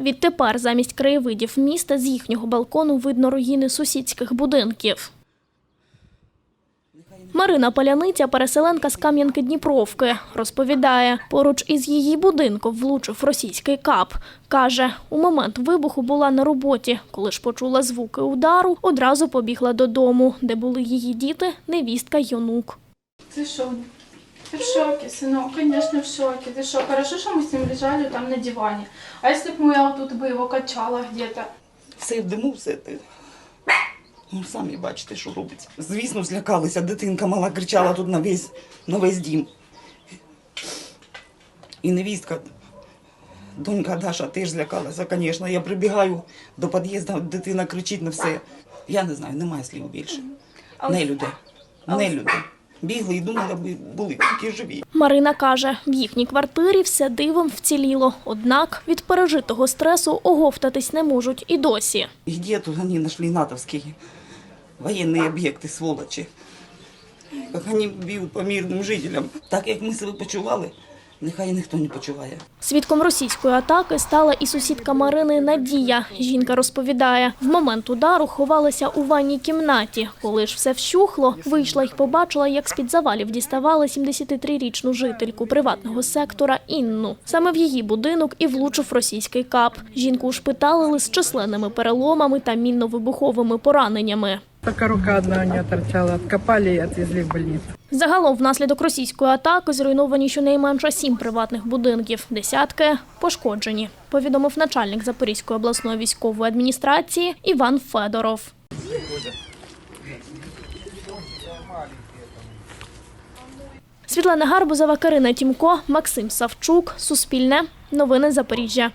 Відтепер замість краєвидів міста з їхнього балкону видно руїни сусідських будинків. Марина Паляниця, переселенка з Кам'янки Дніпровки, розповідає, поруч із її будинком влучив російський кап. Каже, у момент вибуху була на роботі. Коли ж почула звуки удару, одразу побігла додому, де були її діти, невістка й онук. Ты шо? Ты в шоке, сынок, конечно, в шоке. Ты что, хорошо, что мы с ним лежали там на диване. А если бы я вот тут бы его качала где-то? Все в диму, все ти. Ну, самі бачите, що робиться. Звісно, злякалися. Дитинка мала кричала тут на весь, на весь дім. І невістка, донька Даша теж злякалася, звісно. Я прибігаю до під'їзду, дитина кричить на все. Я не знаю, немає слів більше. Не люди. Не люди. Бігли і думали, аби були тільки живі. Марина каже, в їхній квартирі все дивом вціліло. Однак від пережитого стресу оговтатись не можуть і досі. Де тут вони нашли натовські воєнні об'єкти, сволочі? Як вони б'ють по мирним жителям. Так як ми себе почували, нехай ніхто не почуває. Свідком російської атаки стала і сусідка Марини Надія. Жінка розповідає, в момент удару ховалася у ванній кімнаті. Коли ж все вщухло, вийшла й побачила, як з-під завалів діставали 73-річну жительку приватного сектора Інну. Саме в її будинок і влучив російський кап. Жінку ушпиталили з численними переломами та мінно-вибуховими пораненнями. Только рука одна у нее торчала. Откопали и отвезли в больницу. Загалом, внаслідок російської атаки зруйновані щонайменше сім приватних будинків, десятки пошкоджені, повідомив начальник Запорізької обласної військової адміністрації Іван Федоров. Світлана Гарбузова, Карина Тімко, Максим Савчук, Суспільне, Новини Запоріжжя.